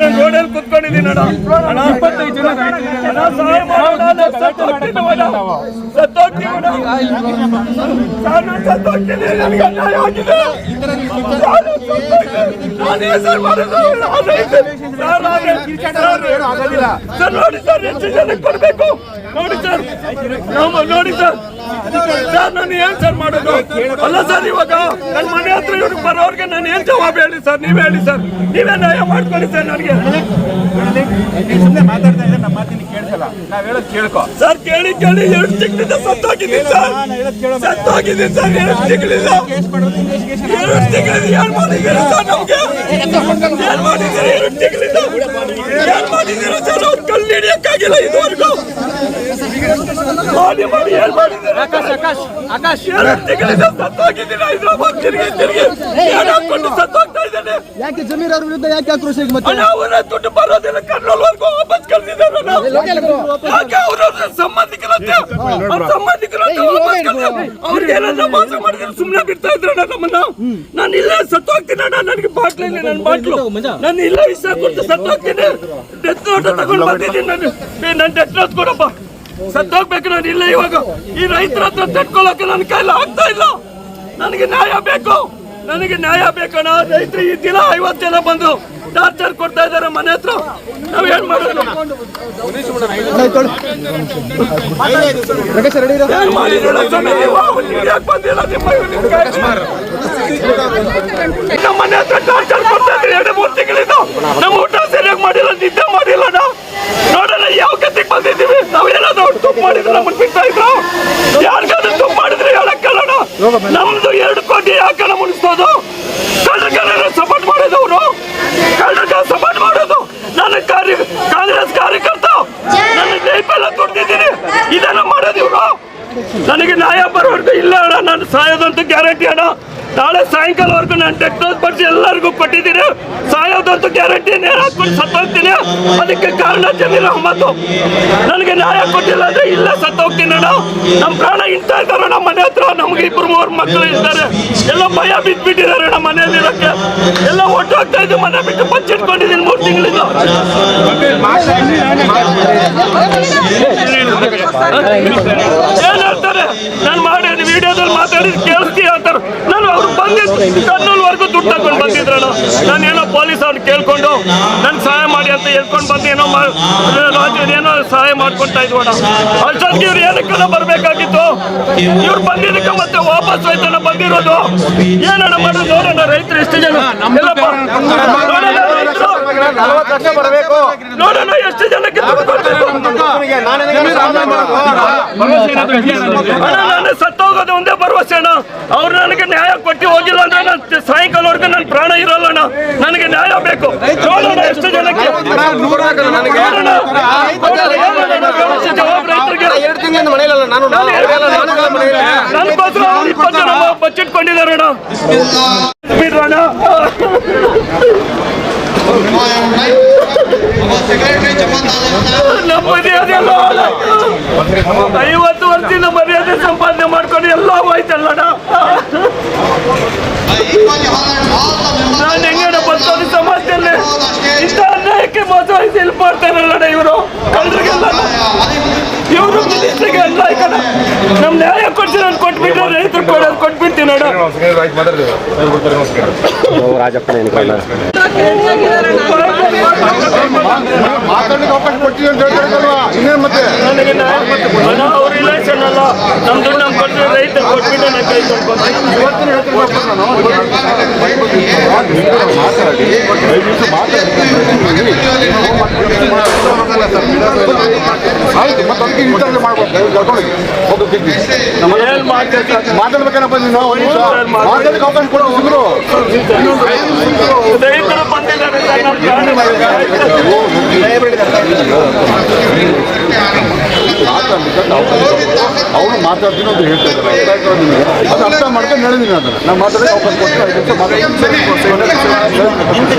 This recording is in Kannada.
ರೋಡಲ್ಲಿ ಕುತ್ಕೊಂಡಿದ್ದೀನಿ ಇಪ್ಪತ್ತೈದು ಜನ ಅಣ್ಣ ಸರ್, ನೋಡಿ ಸರ್ ಎಷ್ಟು ಜನಕ್ಕೆ ಕೊಡಬೇಕು ನೋಡಿ ಸರ್. ನಾವು ನೋಡಿ ಸರ್. ಸರ್ ನಾನು ಏನ್ ಸರ್ ಮಾಡೋದು? ಅಲ್ಲ ಸರ್ ಇವಾಗ ನನ್ನ ಮನೆ ಹತ್ರ ಇವ್ರಿಗೆ ಬರೋರ್ಗೆ ನಾನು ಏನ್ ಜವಾಬ್ ಹೇಳಿ ಸರ್? ನೀವ್ ಹೇಳಿ ಸರ್. ನೀವೇ ನ್ಯಾಯ ಮಾಡ್ಕೊಳ್ಳಿ ಸರ್ ನನಗೆ. ಸುಮ್ಮನೆ ಮಾತಾಡ್ತಾ ಇದ್ರೆ ನಮ್ಮ ಮಾತಿನ ಕೇಳಿಸಲ್ಲ. ನಾವ್ ಹೇಳೋದು ಕೇಳ್ಕೊ. ಸರ್ ಕೇಳಿ ಕೇಳಿ ಎರಡು ತಿಂಗಳಿಂದ ಸತ್ತೋಗಿದ್ದೀನಿ ಸರ್. ಸತ್ತೋಗಿದ್ದೀನಿ ಸರ್ ಎರಡು ತಿಂಗಳಿಂದ. ಎರಡು ತಿಂಗಳಿಂದ ಏನ್ ಮಾಡಿದ್ದೀರಾ ಸರ್ ನಮ್ಗೆ? ಏನ್ ಮಾಡಿದ್ದೀರಾ? ಅವ್ರು ಕಲ್ಲು ಹಿಡಿಯಕ್ಕಾಗಿಲ್ಲ ಇದುವರೆಗೂ ಮಾಡಿ ಮಾಡಿ ಏನ್ ಮಾಡಿದ್ದೀರಾ ಆಕಾಶ್ ಆಕಾಶ್ ಎರಡು ತಿಂಗಳಿಂದ ಸತ್ತೋಗಿದ್ದೀನಿ ಹೈದ್ರಾಬಾದ್ ತಿರುಗಿ ತಿರುಗಿ ಹಾಕೊಂಡು ಸತ್ತೋಗ್ತಾ ಇದ್ದೇನೆ ಯಾಕೆ ಜಮೀರ್ ಅವ್ರ ವಿರುದ್ಧ ಯಾಕೆ ಆಕ್ರೋಶ ಈಗ ಮತ್ತೆ ಅವರ ದುಡ್ಡು ಬರೋದಿಲ್ಲ ಕರ್ನೂಲ್ವರೆಗೂ ವಾಪಸ್ ಕಳ್ಸಿದ್ದಾರೆ ಯಾಕೆ ಅವ್ರ ಸಂಬಂಧಿಕರಂತೆ ಅವ್ರ ಸಂಬಂಧಿಕರಂತೆ ವಾಪಸ್ ಕಳ್ಸಿದ್ದಾರೆ. ಅವ್ರಿಗೆ ಏನಾದ್ರು ಮೋಸ ಮಾಡಿದ್ರೆ ಸುಮ್ಮನೆ ಬಿಡ್ತಾ ಇದ್ರ ನಮ್ಮನ್ನ ನಾನು ಇಲ್ಲ ಸತ್ತೋಗ್ತೀನಿ ಅಣ್ಣ ನನಗೆ ಬಾಟ್ಲಿ ಇಲ್ಲ ನನ್ನ ಬಾಟ್ಲು ನಾನು ಇಲ್ಲ ವಿಷ ಕೊಟ್ಟು ಸತ್ತೋಗ್ತೀನಿ ಡೆತ್ ನೋಟ್ ತಗೊಂಡು ಬಂದಿದ್ದೀನಿ ನಾನು ನನ್ನ ಡೆತ್ ನೋಟ್ ಕೊಡಪ್ಪ ಸತ್ತೋಗ್ಬೇಕು ನಾನು ಇಲ್ಲ ಇವಾಗ. ಈ ರೈತರ ಹತ್ರ ತಡ್ಕೊಳ್ಳೋಕೆ ನನ್ನ ಕೈಲಿ ಆಗ್ತಾ ಇಲ್ಲ. ನನಗೆ ನ್ಯಾಯ ಬೇಕು. ನನಗೆ ನ್ಯಾಯ ಬೇಕಣ ರೈತರು ಈ ದಿನ ಐವತ್ತು ಜನ ಬಂದು ಟಾರ್ಚರ್ ಕೊಡ್ತಾ ಇದ್ದಾರೆ ಮನೆ ಹತ್ರ. ನಾವ್ ಏನ್ ಮಾಡೋದು? ನಿಮ್ಮ ಮನೆ ಹತ್ರ ಟಾರ್ಚರ್ ಕೊಡ್ತಾ ಇದ್ದಾರೆ ಎರಡು ಮೂರು ತಿಂಗಳಿಂದ. ನಮ್ಮ ಊಟ ಸರಿಯಾಗಿ ಮಾಡಿಲ್ಲ ನಿದ್ದೆ ಮಾಡಿಲ್ಲ ನಾವು ನೋಡೋಣ ಯಾವ ಗತಿಗೆ ಬಂದಿದ್ದೀವಿ ನಾವ್ ಏನಾದ್ರು ಅವ್ರು ತುಪ್ಪ ಮಾಡಿದ್ರೆ ನಮ್ಮನ್ನ ಬಿಡ್ತಾ ನಮ್ದು ಎರಡು ಕೋಟಿ ಯಾಕಣ್ಣ ಮುನಿಸ್ತೋದು ಕಳ್ಳಗಾರ ಸಪೋರ್ಟ್ ಮಾಡೋದವ್ರು ಕಳ್ಳಗ ಸಪೋರ್ಟ್ ಮಾಡೋದು. ನನ್ನ ಕಾರ್ಯ, ಕಾಂಗ್ರೆಸ್ ಕಾರ್ಯಕರ್ತ. ನನ್ನ ಟೈಪೆಲ್ಲ ದುಡ್ದಿದ್ದೀನಿ. ಇದನ್ನ ಮಾಡೋದು ಇವ್ರು. ನನಗೆ ನ್ಯಾಯ ಬರೋವರೆಗೂ ಇಲ್ಲ ಅಣ್ಣ. ನಾನು ಸಾಯೋದಂತ ಗ್ಯಾರಂಟಿ ಅಣ್ಣ. ನಾಳೆ ಸಾಯಂಕಾಲವರೆಗೂ ನಾನು ಟೆಕ್ನಾಲಜಿ ಬರ್ಸಿ ಎಲ್ಲರಿಗೂ ಕೊಟ್ಟಿದ್ದೀನಿ. ಸಾಯೋದಂತೂ ಗ್ಯಾರಂಟಿ ನೇರ ಹಾಕೊಂಡು ಸತ್ತೋಗ್ತೀನಿ. ಅದಕ್ಕೆ ಕಾರಣ ಜಮೀರ್ ಅಹಮದ್. ನನಗೆ ನ್ಯಾಯ ಕೊಟ್ಟಿಲ್ಲ ಅಂದ್ರೆ ಇಲ್ಲ, ಸತ್ತೋಗ್ತೀನಿ ನಾವು ನಮ್ಮ ಪ್ರಾಣ ಇಂತ ಇದ್ದಾರೆ ನಮ್ಮ ಮನೆ ಹತ್ರ, ನಮ್ಗೆ ಇಬ್ರು ಮೂರು ಮಕ್ಕಳು ಇದ್ದಾರೆ. ಎಲ್ಲ ಭಯ ಬಿದ್ದ್ಬಿಟ್ಟಿದ್ದಾರೆ ನಮ್ಮ ಮನೆಯಲ್ಲಿ ಇರೋಕ್ಕೆ. ಎಲ್ಲ ಒಟ್ಟು ಹೋಗ್ತಾ ಇದ್ದು ಮನೆ ಬಿಟ್ಟು ಬಚ್ಚಿಟ್ಕೊಂಡಿದ್ದೀನಿ ಮೂರು ತಿಂಗಳಿಂದ. ಏನ್ ಹೇಳ್ತಾರೆ? ನಾನು ಮಾಡಿ ವಿಡಿಯೋದಲ್ಲಿ ಮಾತಾಡಿ ಕೇಳಿಸ್ತೀಯ ಅಂತಾರೆ. ನಾನು ಅವ್ರು ಬಂದಿದ್ದು ಬಂದಿದ್ರಲ್ಲ ನಾನು ಏನೋ ಪೊಲೀಸ್ ಅವ್ರು ಕೇಳ್ಕೊಂಡು ನನ್ ಸಹಾಯ ಮಾಡಿ ಅಂತ ಹೇಳ್ಕೊಂಡ್ ಬಂದು ಏನೋ ಏನೋ ಸಹಾಯ ಮಾಡ್ಕೊಳ್ತಾ ಇದ್ವಣ. ಅಷ್ಟೊತ್ತಿಗೆ ಇವ್ರು ಏನಕ್ಕೆಲ್ಲ ಬರ್ಬೇಕಾಗಿತ್ತು? ಇವ್ರು ಬಂದಿದ್ದಕ್ಕೆ ಮತ್ತೆ ವಾಪಸ್ ಹೋಯ್ತಣ್ಣ ಬಂದಿರೋದು? ಏನಣ್ಣ ಮಾಡೋದು? ನೋಡೋಣ ರೈತರು ಎಷ್ಟು ಜನ? ನೋಡೋಣ ಎಷ್ಟು ಜನಕ್ಕೆ ನಾನು ಸತ್ತೋಗೋದು ಒಂದೇ ಭರವಸೆ ಅಣ್ಣ ಅವ್ರು ನನಗೆ ನ್ಯಾಯ ಕೊಟ್ಟು ಹೋಗಿಲ್ಲ ಅಂದ್ರೆ ನಾನು ಸಾಯಂಕಾಲವರೆಗೂ ನನ್ನ ಪ್ರಾಣ ಇರಲ್ಲ ಅಣ್ಣ ನನಗೆ ನ್ಯಾಯ ಬೇಕು ನೋಡೋಣ ಎಷ್ಟು ಜನಕ್ಕೆ ನನಗೋಸ್ಕರ ಇಪ್ಪತ್ತು ಜನ ಬಚ್ಚಿಟ್ಕೊಂಡಿದ್ದಾರೆ ಅಣ್ಣ ಬಿಡ್ರಣ್ಣ ನಮ್ಮ ಎಲ್ಲ. ಐವತ್ತು ವರ್ಷದಿಂದ ಮರ್ಯಾದೆ ಸಂಪಾದನೆ ಮಾಡ್ಕೊಂಡು ಎಲ್ಲ ಹೋಯ್ತಲ್ಲಣ್ಣ ನಾನು ಹೆಂಗಣ ಬರ್ತೋದು ಸಮಾಜದಲ್ಲಿ? ಇಷ್ಟ ಅನ್ಯಾಯಕ್ಕೆ ಮೋಸ ಹೆಲ್ಪ್ ಇಲ್ಲಿ ಮಾಡ್ತಾರಲ್ಲಣ್ಣ ಇವರು ಕಳ್ಳರಿಗೆಲ್ಲ ಇವರು ಮಿನಿಸ್ಟ್ರಿಗೆ ಅನ್ಯಾಯ ಕಣ. ನಮ್ ನ್ಯಾಯ ಕೊಡ್ತೀನಿ ನಾನು ಕೊಟ್ಬಿಟ್ರೆ ರೈತರು ಕೊಡೋದು ಕೊಟ್ಬಿಡ್ತೀನಿ ನೋಡ ರಾಜಪ್ಪನ ಎನ್ಕೊಳ್ಳ ಮಾತಾಡ್ಲಿಕ್ಕೆ ಅವಕಾಶ ಕೊಡ್ತೀವಿ ಅಂತ ಹೇಳ್ತಾರಲ್ವಾ ಇನ್ನೇನು ಮತ್ತೆ ನನಗೆ ನ್ಯಾಯ ಅಣ್ಣ ಅವ್ರ ರಿಲೇಷನ್ ಅಲ್ಲ ನಮ್ ದುಡ್ಡು ನಮ್ ಕೊಟ್ಟರೆ ರೈತರು ಕೊಟ್ಬಿಟ್ಟು ನಾನು ಕೈ ತೊಳ್ಕೊತೀನಿ ಇವತ್ತಿನ ಹೇಳ್ತೀನಿ ನಾನು ಮಾತಾಡಿ ದಯವಿಟ್ಟು ಆಯ್ತು ಮತ್ತೆ ಅದಕ್ಕೆ ಇಂಟರ್ವ್ಯೂ ಮಾಡ್ಬೋದು ಕರ್ಕೊಂಡೋಗಿ ಹೋಗಿ ಸರ್? ಮಾತಾಡ್ಬೇಕೇನಪ್ಪ ನೀನು ಮಾತಾಡಕ್ಕೆ ಅವಕಾಶ ಕೊಡ್ತೀವಿ ಸಿಗರು. ರೈತರು ಬಂದಿದ್ದಾರೆ ಅವನು ಮಾತಾಡ್ತೀನಿ ಅಂತ ಹೇಳ್ತಾ ಇದ್ದಾರೆ ಅದು ಅರ್ಥ ಮಾಡ್ಕೊಂಡು ಹೇಳಿದ್ದೀನಿ ಅದನ್ನು. ನಾನು ಮಾತಾಡೋಕೆ ಅವಕಾಶ ಕೊಡ್ತೀನಿ. ಮಾತಾಡ್ತೀನಿ.